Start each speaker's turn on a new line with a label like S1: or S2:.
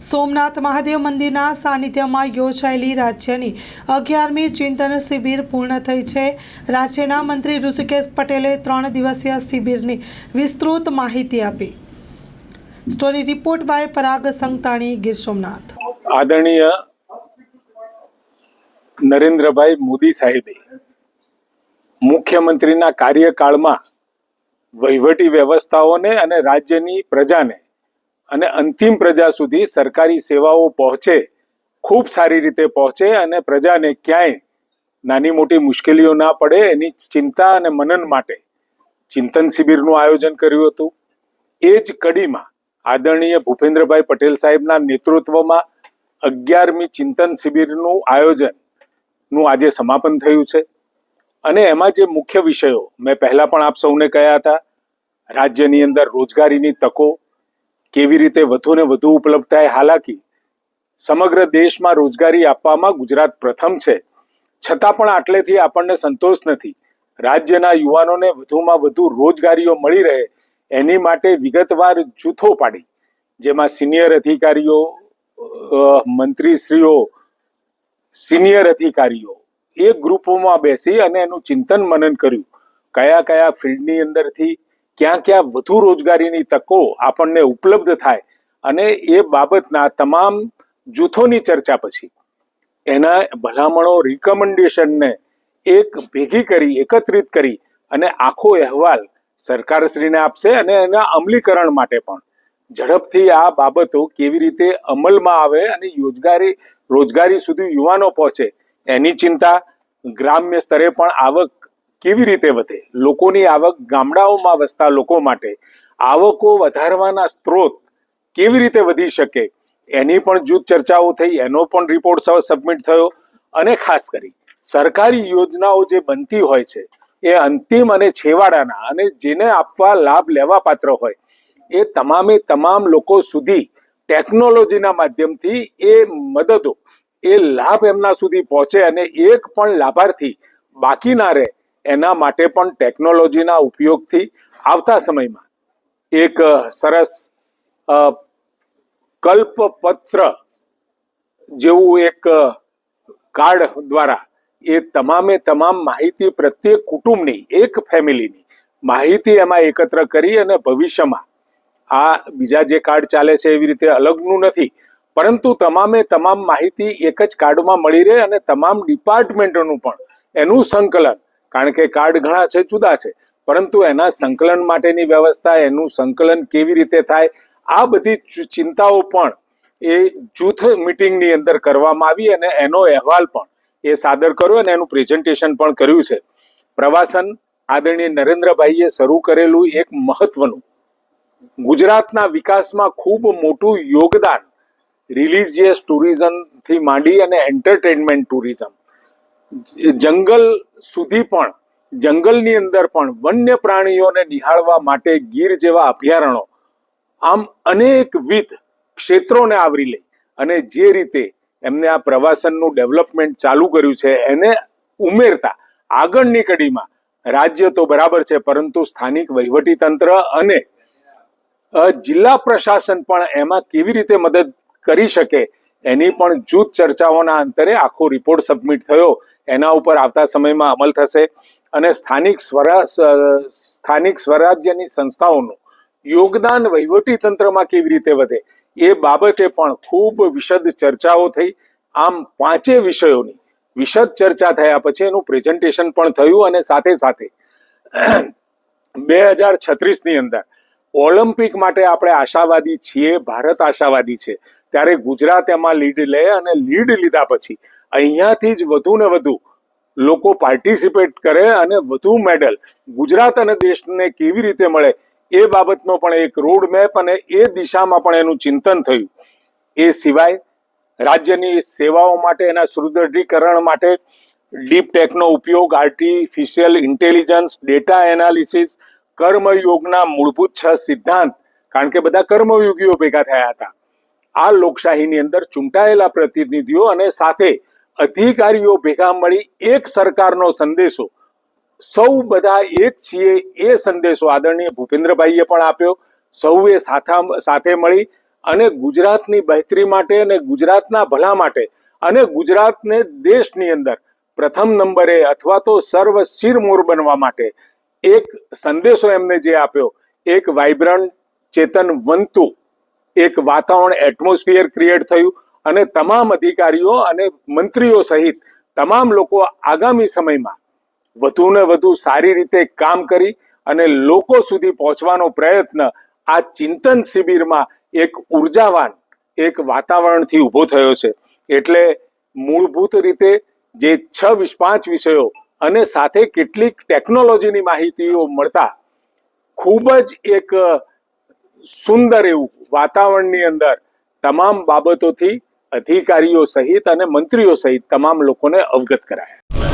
S1: સોમનાથ મહાદેવ મંદિરના સાનિધ્યમાં યોજાયેલી રાજ્યની અગિયારમી ચિંતન શિબિર પૂર્ણ થઈ છે. રાજ્યના મંત્રી ઋષિકેશ પટેલે ત્રણ દિવસીય શિબિરની વિસ્તૃત માહિતી આપી. Story report by Parag Sangtani Gir Somnath.
S2: આદરણીય નરેન્દ્રભાઈ મોદી સાહેબે મુખ્યમંત્રીના કાર્યકાળમાં વહીવટી વ્યવસ્થાઓને અને રાજ્યની પ્રજાને અને અંતિમ પ્રજા સુધી સરકારી સેવાઓ પહોંચે, ખૂબ સારી રીતે પહોંચે અને પ્રજાને ક્યાંય નાની મોટી મુશ્કેલીઓ ના પડે એની ચિંતા અને મનન માટે ચિંતન શિબિરનું આયોજન કર્યું હતું. એ જ કડીમાં આદરણીય ભૂપેન્દ્રભાઈ પટેલ સાહેબના નેતૃત્વમાં અગિયારમી ચિંતન શિબિરનું આયોજનનું આજે સમાપન થયું છે. અને એમાં જે મુખ્ય વિષયો મેં પહેલા પણ આપ સૌને કહ્યા હતા, રાજ્યની અંદર રોજગારીની તકો કેવી રીતે વધુ ને વધુ ઉપલબ્ધ થાય? હાલાકી. સમગ્ર દેશમાં રોજગારી આપવામાં ગુજરાત પ્રથમ છે. છતાં પણ આટલેથી આપણને સંતોષ નથી. રાજ્યના યુવાનોને વધુમાં વધુ રોજગારીઓ મળી રહે એની માટે વિગતવાર જૂથો પાડી, જેમાં સિનિયર અધિકારીઓ મંત્રીશ્રીઓ, સિનિયર અધિકારીઓ, એ ગ્રુપોમાં બેસી અને એનું ચિંતન મનન કર્યું. કયા કયા ફિલ્ડની અંદરથી ક્યાં ક્યાં વધુ રોજગારીની તકો આપણને ઉપલબ્ધ થાય અને એ બાબતના તમામ જૂથોની ચર્ચા પછી એના ભલામણો રિકમેન્ડેશનને એક ભેગી કરી, એકત્રિત કરી અને આખો અહેવાલ સરકારશ્રીને આપશે અને એના અમલીકરણ માટે પણ. ઝડપથી આ બાબતો કેવી રીતે અમલમાં આવે અને યોજગારી, રોજગારી સુધી યુવાનો પહોંચે એની ચિંતા ગ્રામ્ય સ્તરે પણ આવક કેવી રીતે વધે? લોકોની આવક ગામડાઓમાં વસતા લોકો માટે આવકો વધારવાના સ્ત્રોત કેવી રીતે વધી શકે? એની પણ જૂથ ચર્ચાઓ થઈ, એનો પણ રિપોર્ટ સબમિટ થયો અને ખાસ કરી, સરકારી યોજનાઓ જે બનતી હોય છે, એ અંતિમ અને છેવાડાના અને જેને આપવા લાભ લેવા પાત્ર હોય, એ તમામે તમામ લોકો સુધી ટેકનોલોજીના માધ્યમથી એ મદદો, એ લાભ એમના સુધી પહોંચે અને એક પણ લાભાર્થી બાકી ના રહે એના માટે પણ ટેકનોલોજીના ઉપયોગથી આવતા સમયમાં એક સરસ કલ્પપત્ર જેવું એક કાર્ડ દ્વારા એ તમામે તમામ માહિતી પ્રત્યેક કુટુંબની, એક ફેમિલીની માહિતી એમાં એકત્ર કરી અને ભવિષ્યમાં આ બીજા જે કાર્ડ ચાલે છે એવી રીતે અલગનું નથી. પરંતુ તમામે તમામ માહિતી એક જ કાર્ડમાં મળી રહે અને તમામ ડિપાર્ટમેન્ટોનું પણ એનું સંકલન કારણ કે કાર્ડ ઘણા છે, જુદા છે. પરંતુ એના સંકલન માટેની વ્યવસ્થા, એનું સંકલન કેવી રીતે થાય, આ બધી ચિંતાઓ પણ એ જૂથ મિટિંગની અંદર કરવામાં આવી અને એનો અહેવાલ પણ એ સાદર કર્યો અને એનું પ્રેઝન્ટેશન પણ કર્યું છે. પ્રવાસન આદરણીય નરેન્દ્રભાઈએ શરૂ કરેલું એક મહત્વનું. ગુજરાતના વિકાસમાં ખૂબ મોટું યોગદાન રિલિજિયસ ટુરિઝમથી માંડી અને એન્ટરટેનમેન્ટ ટુરિઝમ. જંગલ સુધી પણ, જંગલની અંદર પણ વન્ય પ્રાણીઓને નિહાળવા માટે ગીર જેવા અભયારણ્યો, આમ અનેકવિધ ક્ષેત્રોને આવરી લઈ અને જે રીતે એમને આ પ્રવાસનનું ડેવલપમેન્ટ ચાલુ કર્યું છે, એને ઉમેરતા આગળની કડીમાં રાજ્ય તો બરાબર છે, પરંતુ સ્થાનિક વહીવટી તંત્ર અને જિલ્લા પ્રશાસન પણ એમાં કેવી રીતે મદદ કરી શકે એની પણ જૂથ ચર્ચાઓના અંતરે આખો રિપોર્ટ સબમિટ થયો. એના ઉપર આવતા સમયમાં અમલ થશે. અને સ્થાનિક સ્વરા સ્થાનિક સ્વરાજ્યની સંસ્થાઓનું યોગદાન વહીવટી તંત્રમાં કેવી રીતે વધે એ બાબતે પણ ખૂબ વિશદ ચર્ચાઓ થઈ. આમ પાંચે વિષયોની વિશદ ચર્ચા થયા પછી એનું પ્રેઝન્ટેશન પણ થયું અને સાથે સાથે બે હજાર છત્રીસની અંદર ઓલિમ્પિક માટે આપણે આશાવાદી છીએ, ભારત આશાવાદી છે. ત્યારે ગુજરાત એમાં લીડ લે અને લીડ લીધા પછી અહીંયાથી જ વધુ ને વધુ લોકો પાર્ટિસિપેટ કરે અને વધુ મેડલ ગુજરાત અને દેશને કેવી રીતે મળે એ બાબતનો પણ એક રોડ મેપ અને એ દિશામાં પણ એનું ચિંતન થયું. એ સિવાય રાજ્યની સેવાઓ માટે એના સુદૃઢીકરણ માટે ડીપ ટેકનો ઉપયોગ આર્ટિફિશિયલ ઇન્ટેલિજન્સ ડેટા એનાલિસિસ કર્મયોગના મૂળભૂત છ સિદ્ધાંત, કારણ કે બધા કર્મયોગીઓ ભેગા થયા હતા. આ લોકશાહીની અંદર ચૂંટાયેલા પ્રતિનિધિઓ અને સાથે અધિકારીઓ ભેગા મળી એક સરકારનો સંદેશો. સૌ બધા એક છીએ એ સંદેશો આદરણીય ભૂપેન્દ્રભાઈએ પણ આપ્યો. સૌએ સાથા સાથે મળી અને ગુજરાતની બહેતરી માટે અને ગુજરાતના ભલા માટે અને ગુજરાતને દેશની અંદર પ્રથમ નંબરે અથવા તો સર્વ શિરમોર બનવા માટે એક સંદેશો એમને જે આપ્યો, એક વાઇબ્રન્ટ, ચેતનવંતુ, એક વાતાવરણ એટમોસ્ફિયર ક્રિએટ થયું. અને તમામ અધિકારીઓ અને મંત્રીઓ સહિત તમામ લોકો આગામી સમયમાં વધુને વધુ સારી રીતે કામ કરી અને લોકો સુધી પહોંચવાનો પ્રયત્ન આ ચિંતન શિબિરમાં એક ઉર્જાવાન એક વાતાવરણથી ઊભો થયો છે. એટલે મૂળભૂત રીતે જે છ પાંચ વિષયો અને સાથે કેટલીક ટેકનોલોજીની માહિતીઓ મળતા ખૂબ જ એક સુંદર એવું વાતાવરણની અંદર તમામ બાબતોથી અધિકારીઓ સહિત અને મંત્રીઓ સહિત તમામ લોકોને અવગત કરાયા.